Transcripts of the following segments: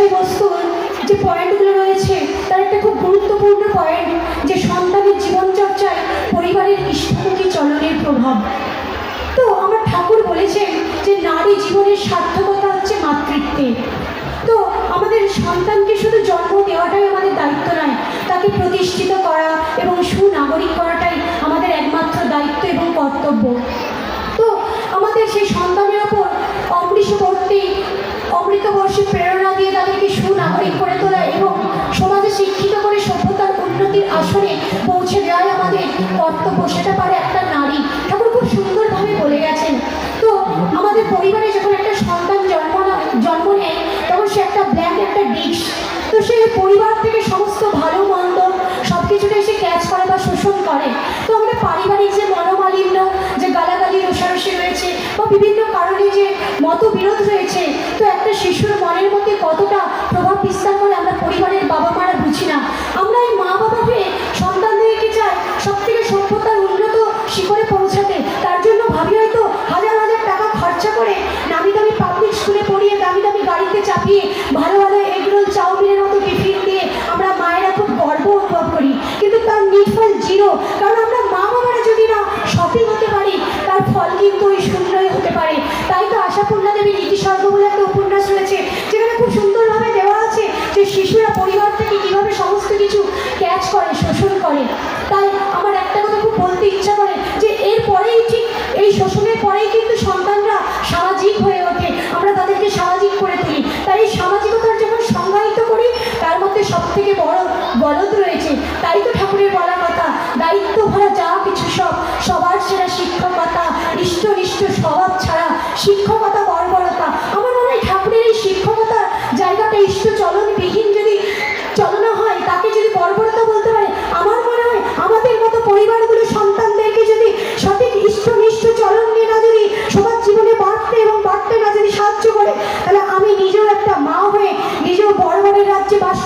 বিষয়বস্তুর যে পয়েন্টগুলো রয়েছে, তার একটা খুব গুরুত্বপূর্ণ পয়েন্ট যে সন্তানের জীবনচর্চায় পরিবারের ইষ্টমুখী চলনের প্রভাব। তো আমার ঠাকুর বলেছেন যে নারী জীবনের সার্থকতা হচ্ছে মাতৃত্বে তো আমাদের সন্তানকে কর্তব্য সেটা পারে একটা নারী ঠাকুর খুব সুন্দরভাবে বলে গেছেন। তো আমাদের পরিবারে যখন একটা সন্তান জন্ম জন্ম নেয়, তখন সে একটা ব্ল্যাঙ্ক একটা ডিশ তো সে পরিবার থেকে সমস্ত ভালো মন্দ সব কিছুটাই সে ক্যাচ করে বা শোষণ করে। তো আমাদের পারিবারিক যে মনোমালিন্য, যে গালাগালি রোষারসি রয়েছে বা বিভিন্ন কারণে যে মতবিরোধ রয়েছে, তো একটা শিশুর মনের মধ্যে কতটা い。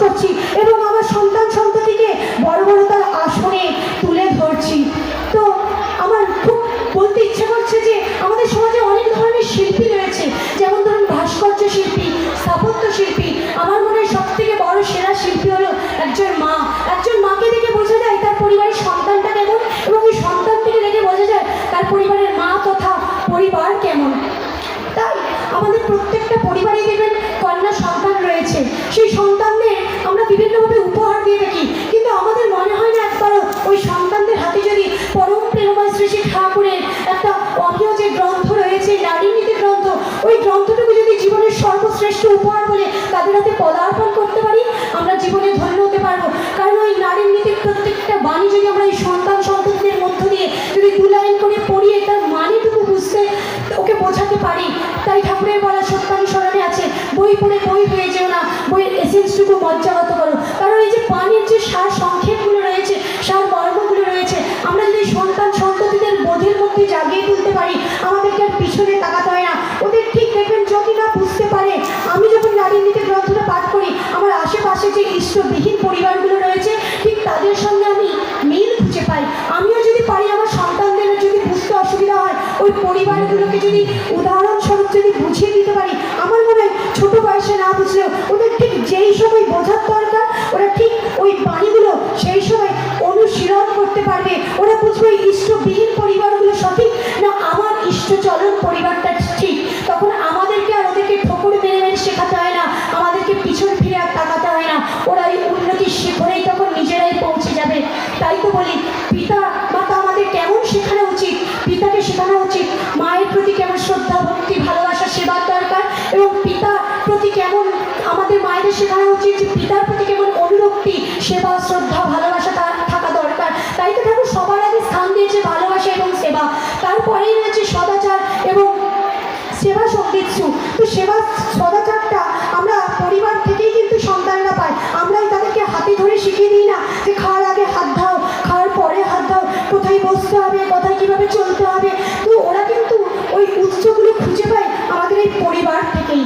করছি উপহার বলে তাদের হাতে পদার্পণ করতে পারি? আমরা জীবনে ধন্য হতে পারব। কারণ ওই নারীর নীতির প্রত্যেকটা বাণী যদি আমরা এই সন্তান সন্ততিদের মধ্য দিয়ে যদি দু লাইন করে পড়িয়ে তার মানেটুকু বুঝতে ওকে বোঝাতে পারি, তাই ঠাকুরের বলা সত্যানি স্মরণে আছে, বই পড়ে বই হয়ে যেও না। বইয়ের এসেন্সটুকু মজ্জাগত উদাহরণস্বরূপ যদি বুঝিয়ে দিতে পারি, আমার মনে হয় ছোট বয়সে না বুঝলেও ওদের ঠিক যেই সময় বোঝার দরকার, ওরা ঠিক ওই বাণীগুলো সেই সময় অনুশীলন করতে পারবে। ওরা বুঝবে ইষ্টবিহীন পরিবারগুলো সঠিক না আমার ইষ্টচলন পরিবারটা ঠিক। তখন সেবা, শ্রদ্ধা, ভালোবাসা তা- থাকা দরকার। তাই তো ঠাকুর সবার আগে স্থান দিয়েছে ভালোবাসা এবং সেবা। তারপরেই রয়েছে সদাচার এবং সেবা সন্দিচ্ছু তো সেবা, সদাচারটা আমরা পরিবার থেকেই কিন্তু সন্তানরা পাই আমরাই তাদেরকে হাতে ধরে শিখিয়ে দিই না যে খাওয়ার আগে হাত দাও, খাওয়ার পরে হাত দাও, কোথায় বসতে হবে, কোথায় কীভাবে চলতে হবে। তো ওরা কিন্তু ওই উৎসগুলো খুঁজে পায় আমাদের এই পরিবার থেকেই।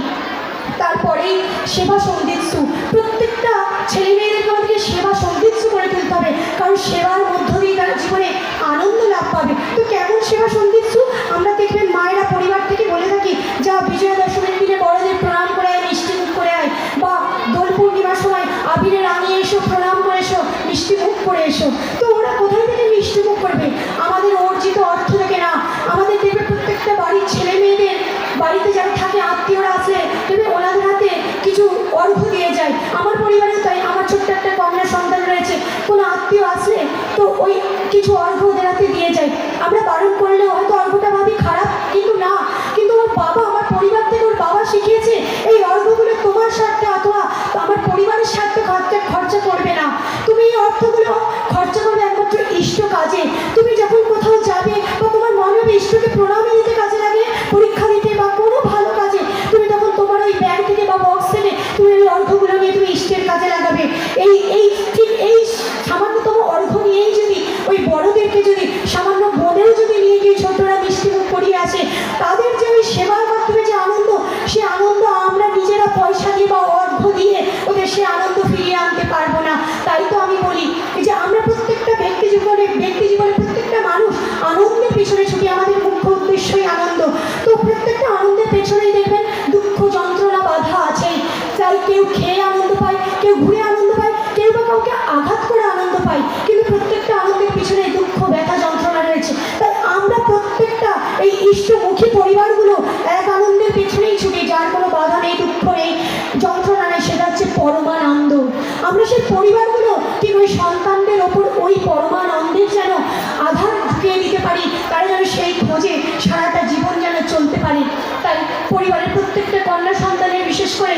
তারপরেই সেবা প্রত্যেকটা ছেলে মেয়েদেরকে আমাদেরকে সেবা সন্দিগ্ধ করে তুলতে হবে। কারণ সেবার মধ্য দিয়ে তারা জীবনে আনন্দ লাভ পাবে। তো কেমন সেবা সন্দিগ্ধ আমরা দেখবেন মায়েরা পরিবার থেকে বলে থাকি, যা বিজয়া দশমীর দিনে বড়দের প্রণাম করে আয়, মিষ্টি করে আয়। বা দোল পূর্ণিমার সময় আবিরে রাঙিয়ে এসো, প্রণাম করে এসো, মিষ্টি মুখ করে এসো। তো ওরা কোথায় থেকে মিষ্টি মুখ করবে? আমাদের অর্জিত অর্থ থেকে না। আমাদের দেখবে প্রত্যেকটা বাড়ির ছেলে মেয়েদের বাড়িতে যারা থাকে, আত্মীয়রা পেয়ে যায়। আমার পরিবারে তাই আমার ছোট্ট একটা কন্যা সন্তান রয়েছে। কোনো আত্মীয় আসলে তো ওই কিছু অর্ঘ ওদের হাতে দিয়ে যায়। আমরা বারণ করলেও হয় নিয়ে তুমি ইষ্টের কাজে লাগাবে। এই এই ঠিক এই সামান্যতম অর্ঘ নিয়েই যদি ওই বড়দেরকে যদি, সামান্য বোনেও যদি নিয়ে গিয়ে ছোটরা মিষ্টি মুখ করিয়ে আসে, তাদের যে ওই সেবার মাধ্যমে যে আনন্দ, সে আনন্দ আমরা নিজেরা পয়সা দিয়ে বা অর্ঘ দিয়ে ওদের সে আনন্দ ফিরিয়ে আনতে পারব না। তাই তো আমি বলি যে আমরা প্রত্যেকটা ব্যক্তি জীবনে ব্যক্তি জীবনে প্রত্যেকটা মানুষ আনন্দের পিছনে ছুটি আমাদের মুখ্য উদ্দেশ্যই আনন্দ। তো প্রত্যেকটা আনন্দের পেছনেই যন্ত্রণা নেই, সেটা হচ্ছে পরমানন্দ। আমরা সেই পরিবারগুলো ঠিক ওই সন্তানদের ওপর ওই পরমানন্দের যেন আধার ঢুকিয়ে দিতে পারি, তারা যেন সেই খোঁজে সারাটা জীবন যেন চলতে পারে। তাই পরিবারের প্রত্যেকটা কন্যা সন্তানের বিশেষ করে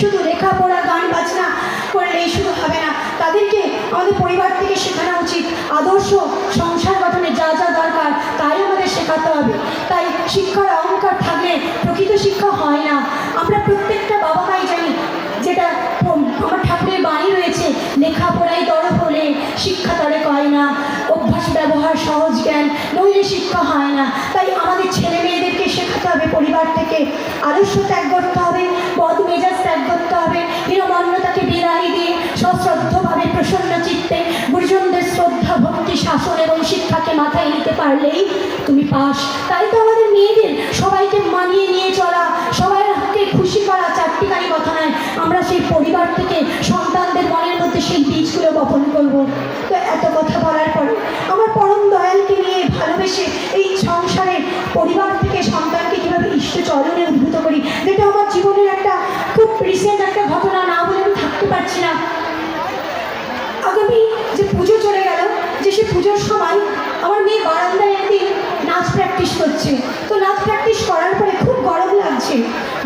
শুধু লেখাপড়া, গান, বাজনা করলেই শুধু হবে না, তাদেরকে আমাদের পরিবার থেকে শেখানো উচিত। আদর্শ সংসার গঠনে যা যা দরকার, তাই আমাদের শেখাতে হবে। তাই শিক্ষার অহংকার থাকলে প্রকৃত শিক্ষা হয় না। আমরা প্রত্যেকটা বাবা মাই শিক্ষা তরে কয় না, অভ্যাস, ব্যবহার, সহজ জ্ঞান নইলে শিক্ষা হয় না। তাই আমাদের ছেলে মেয়েদেরকে শেখাতে হবে পরিবার থেকে। আদর্শ ত্যাগ করতে হবে পদ মেজাজ ত্যাগ করতে হবে, হীনমান্যতাকে বিদায় দিয়ে সশ্রদ্ধভাবে, প্রসন্ন চিত্তে, গুরুজনদের শ্রদ্ধা, ভক্তি, শাসন এবং শিক্ষাকে মাথায় নিতে পারলেই তুমি পাস। তাই তো আমাদের মেয়েদের সবাইকে মানিয়ে নিয়ে চলা সবাইকে খুশি করা চারটিকারি কথা নয়। আমরা সেই পরিবার থেকে সন্তানদের মনের সেই বীজগুলো বপন করব। তো এত কথা বলার পরে আমার পরম দয়ালকে নিয়ে ভালোবেসে এই সংসারে পরিবার থেকে সন্তানকে কীভাবে ইষ্ট চরণে উদ্ভূত করি, যেটা আমার জীবনের একটা খুব রিসেন্ট একটা ঘটনা না বলে আমি থাকতে পারছি না। আগামী যে পুজো চলে গেল, যে সে পুজোর সময় আমার মেয়ে বারান্দায় একদিন নাচ প্র্যাকটিস করছে। তো নাচ প্র্যাকটিস করার পরে খুব গরম লাগছে।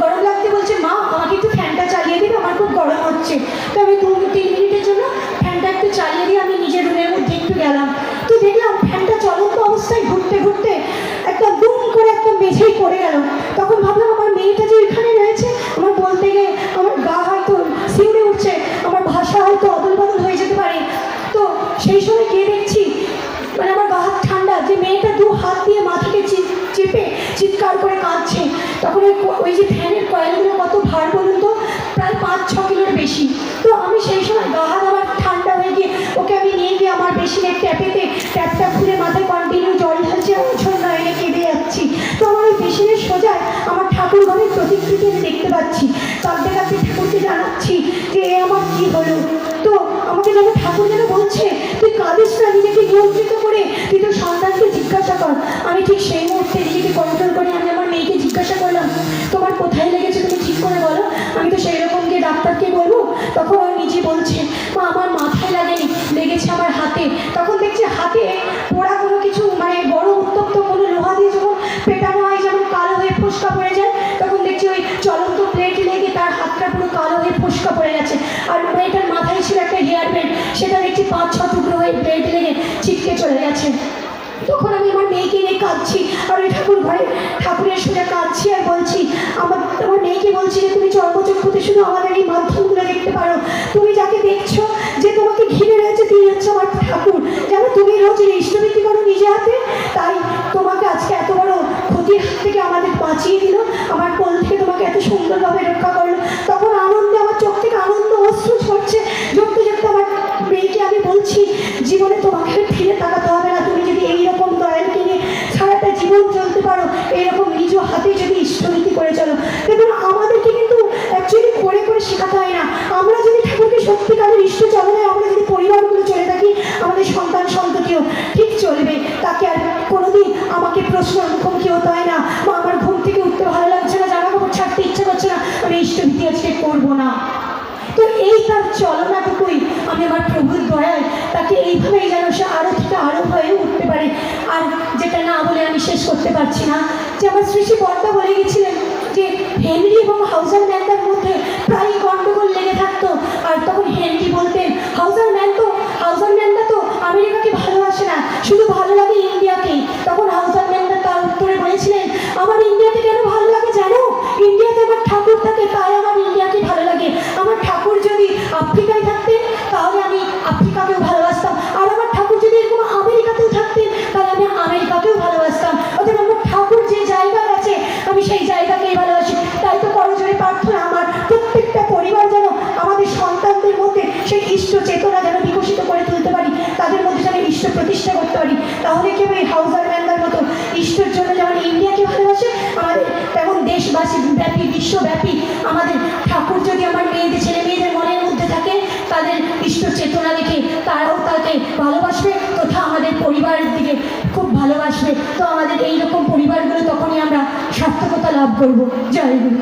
গরম লাগতে বলছে, মা, আমাকে একটু ফ্যানটা চালিয়ে দিবে, আমার খুব গরম হচ্ছে। তো আমি দু তিন মিনিটের জন্য ফ্যানটা একটু চালিয়ে দিয়ে আমি নিজের রুমের মধ্যে একটু গেলাম। তো দেখলাম ফ্যানটা চলন্ত অবস্থায় ঘুরতে ঘুরতে একটা দুম করে একটা মেঝেই পড়ে গেল। তখন ভাবলাম আমার মেয়েটা যে এখানে রয়েছে, আমার বলতে গিয়ে আমার গা হয়তো শিউরে উঠছে, আমার ভাষা হয়তো অদল বদল হয়ে যেতে পারে। তো সেই সময় গিয়ে দেখছি মানে আমার গা হাত ঠান্ডা, যে মেয়েটা দু হাত দিয়ে মাথাকে চেপে চিৎকার করে কাঁদছে। তখন ওই যে ফ্যানের কয়েলগুলো কত ভার বলুন তো? প্রায় পাঁচ ছ কিলোর বেশি। আমি সেই সময় গা হাত আমার ঠান্ডা হয়ে গিয়ে ওকে আমি নিয়ে গিয়ে আমার বেশিনের ট্যাপেতে, ট্যাপটা খুলে মাথায় কন্টিনিউ জল ঢালছে আমি ছন্ন এনে কেঁদে যাচ্ছি। তো আমার ওই বেশিনের সোজায় আমার ঠাকুর ঘরের প্রতিকৃতি আমি দেখতে পাচ্ছি। কাঁদতে কাঁদতে ঠাকুরকে জানাচ্ছি যে, এ আমার কি হলো? তো আমাকে যেন ঠাকুর যেন বলছে, তুই কাঁদিস না, নিজেকে নিয়ন্ত্রিত করে, তুই তোর সন্তানকে জিজ্ঞাসা কর। আমি ঠিক সেই মুহূর্তে নিজেকে কন্ট্রোল করে আমি লেগেছে আমার হাতে। তখন দেখছি হাতে পোড়া কোনো কিছু মানে বড় উত্তপ্ত কোনো লোহা দিয়ে যখন পেটানো হয় যেমন কালো হয়ে ফোসকা পড়ে যায়, তখন দেখছি ওই চলন্ত প্লেট লেগে তার হাতটা পুরো কালো হয়ে ফোসকা পড়ে গেছে। আর মেয়েটার মাথায় ছিল একটা হেয়ার ব্যান্ড সেটা দেখছি পাঁচ, ছ টুকরো হয়ে প্লেট লেগে ছিটকে চলে গেছে। তখন আমি আমার মেয়েকে নিয়ে কাঁদছি। আর ওই ঠাকুর ঘরে ঠাকুরের সোজা কাঁদছি আর বলছি, আমার আমার মেয়েকে বলছি যে, তুমি চর্মচক্ষুতে শুধু আমাদের এই মাধ্যমগুলো দেখতে পারো। তুমি যাকে হচ্ছে আমার ঠাকুর। জানো তুমি রোজ ইষ্টবৃত্তি করো নিজে হাতে, তাই তোমাকে আজকে এত বড় ক্ষতির হাত থেকে আমাদের বাঁচিয়ে দিল। আমার কোল থেকে তোমাকে এত সুন্দরভাবে রক্ষা মুখোমুখি হতে না। বা আমার ঘুম থেকে উঠতে ভালো লাগছে না জামা কাপড় ছাড়তে ইচ্ছে করছে না। আমি ইষ্টভীতি আজকে করব না। তো এই তার চলনাটুকুই। আমি আমার প্রভুর দয়ায় তাকে এইভাবেই যেন সে আরও থেকে আরও হয়ে উঠতে পারে। আর যেটা না বলে আমি শেষ করতে পারছি না। যে আমার শ্রী শ্রী বর্দা বলে গেছিলেন যে হেনরি এবং হাউজার ম্যানদের মধ্যে প্রায় গন্ডগোল লেগে থাকতো পারি তাহলে কেউ এই হাউজার ম্যানদের মতো ঈশ্বর জন্য যেমন ইন্ডিয়াকে ভালোবাসে, আমাদের তেমন দেশবাসী ব্যাপী, বিশ্বব্যাপী আমাদের ঠাকুর যদি আমার মেয়েদের, ছেলে মেয়েদের মনের মধ্যে থাকে, তাদের ইষ্ট চেতনা দেখে তারাও তাকে ভালোবাসবে, তথা আমাদের পরিবারের দিকে খুব ভালোবাসবে। তো আমাদের এই রকম পরিবারগুলো তখনই আমরা সার্থকতা লাভ করব। জয় গুরু